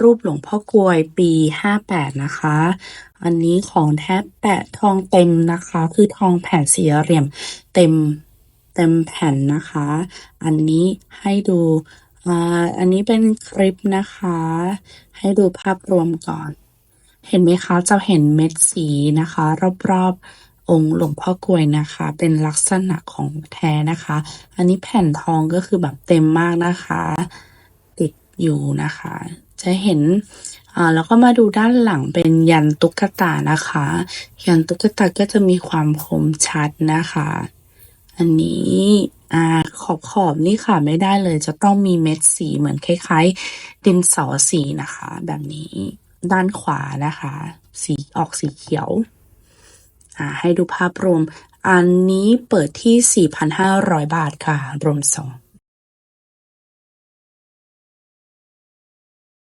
รูปหลวงพ่อกลวย ปีห้าแปดนะคะ อันนี้ของแท้แปะทองเต็มนะคะ คือทองแผ่นสี่เหลี่ยมเต็มเต็มแผ่นนะคะ อันนี้ให้ดูอันนี้เป็นคลิปนะคะ ให้ดูภาพรวมก่อน เห็นไหมคะจะเห็นเม็ดสีนะคะ รอบๆองค์หลวงพ่อกลวยนะคะ เป็นลักษณะของแท้นะคะ อันนี้แผ่นทองก็คือแบบเต็มมากนะคะ ติดอยู่นะคะ จะเห็นอ่าแล้วก็มาดูด้านหลังเป็นยันตุ๊กตานะคะ ยันตุ๊กตาก็จะมีความคมชัดนะคะ อันนี้อ่าขอบขอบนี่ค่ะไม่ได้เลยจะต้องมีเม็ดสีเหมือนคล้ายๆ ดินสอสีนะคะ แบบนี้ด้านขวานะคะ สีออกสีเขียวอ่าให้ดูภาพรวม อันนี้เปิดที่ 4,500 บาทค่ะ รวมส่ง